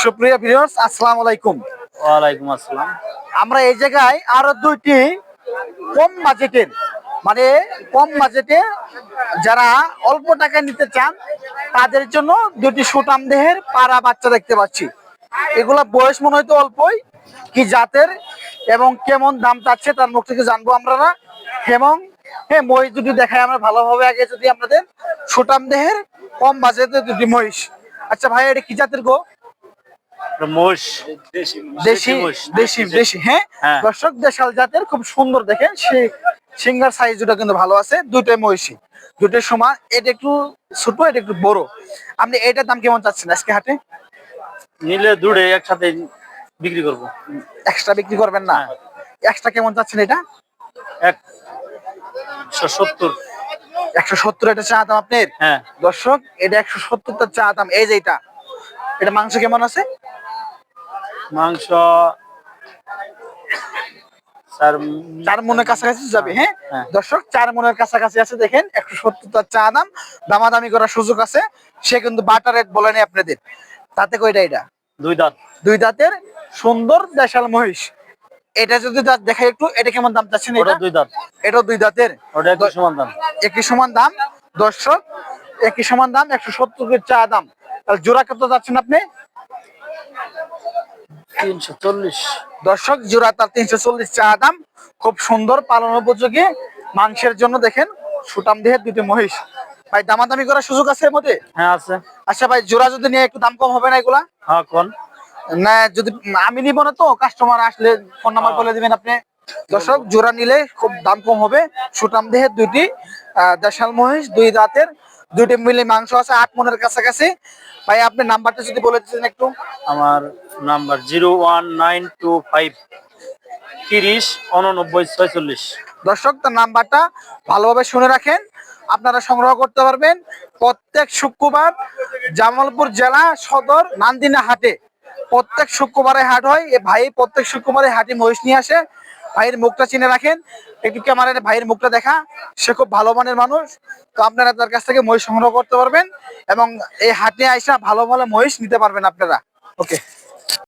সুপ্রিয় ভিউয়ার্স আসসালামু আলাইকুম। ওয়ালাইকুম আসসালাম। আমরা এই জায়গায় আরও দুইটি কম বাজেটের মানে কম বাজেটে যারা অল্প টাকায় নিতে চান তাদের জন্য দুটি সুটাম দেহের পাড়া বাচ্চা দেখতে পাচ্ছি। এগুলা বয়স মনে হয়তো অল্পই কি জাতের এবং কেমন দাম চাচ্ছে তার মুখ থেকে জানব আমরা না এবং হ্যাঁ মহিষ দুটি দেখায় আমরা ভালোভাবে আগে যদি আপনাদের সুটাম দেহের কম বাজেটে দুটি মহিষ। আচ্ছা ভাই এটা কি জাতের গো? দেশি দেশি দেশি হ্যাঁ? হ্যাঁ। দর্শক দেশাল জাতের খুব সুন্দর দেখেন সে সিঙ্গার সাইজ দুটো কিন্তু ভালো আছে দুটোই মহিষী। দুটোর সমান এটা একটু ছোট এটা একটু বড়। আপনি এটার দাম কেমন চাচ্ছেন আজকে হাটে? নিলে একসাথে বিক্রি করব। এক্সট্রা বিক্রি করবেন না? এক্সট্রা কেমন চাচ্ছেন এটা? একশো সত্তর। একশো সত্তর এটা চা দাম আপনার? হ্যাঁ। দর্শক এটা একশো সত্তর চা দাম এই যে এটা। এটা মাংস কেমন আছে? মাংস। চার মনের কাছাকাছি যাবে হ্যাঁ? হ্যাঁ। দর্শক চার মনের কাছাকাছি আছে দেখেন একশো সত্তর তার চা দাম দামাদামি করার সুযোগ আছে। সে কিন্তু বাটার রেট বলেনি আপনাদের। তাতে কয়টা এটা? দুই দাঁত। দুই দাঁতের সুন্দর দেশাল মহিষ। এটা যদি দাঁত দেখাই একটু এটা কেমন দাম চাচ্ছেন এটা? দুই দাঁত। এটাও দুই দাঁতের। ওটা একটু সমান দাম। একই সমান দাম। দর্শক একই সমান দাম একশো সত্তর চা দাম। তাহলে জোড়া কত যাচ্ছেন আপনি? তিনশো চল্লিশ। দর্শক জোড়া তার তিনশো চল্লিশ চা দাম। খুব সুন্দর পালন উপযোগী। মাংসের জন্য দেখেন সুটাম দেহের দুটি মহিষ। ভাই দামাদামি করার সুযোগ আছে এর মধ্যে? হ্যাঁ আছে। আচ্ছা ভাই জোড়া যদি নিয়ে একটু দাম কম হবে না এগুলা? হ্যাঁ কোন? না যদি আমি নিব না তো কাস্টমার আসলে ফোন নাম্বার হ্যাঁ। বলে দিবেন আপনি। দর্শক জোড়া নিলে খুব দাম কম হবে। সুটাম দেহের দুইটি আহ, দেশাল মহিষ দুই দাঁতের দুইটি মিলে মাংস আছে আট মনের কাছাকাছি। ভাই আপনি নাম্বারটা যদি বলে দিতেন একটু। আমার number zero one nine two five তিরিশ উননব্বই ছয়চল্লিশ। দর্শক, তার নাম্বারটা ভালোভাবে শুনে রাখেন। আপনারা সংগ্রহ করতে পারবেন প্রত্যেক শুক্রবার জামালপুর জেলা সদর নান্দিনা হাটে। প্রত্যেক শুক্রবারে হাট হয়। এ ভাই প্রত্যেক শুক্রবারে হাটে মহিষ নিয়ে আসে। ভাইয়ের মুখটা চিনে রাখেন। একটু ক্যামেরায় ভাইয়ের মুখটা দেখা। সে খুব ভালো মানের মানুষ। তো আপনারা তার কাছ থেকে মহিষ সংগ্রহ করতে পারবেন এবং এই হাটে আইসা ভালো ভালো মহিষ নিতে পারবেন আপনারা। ওকে।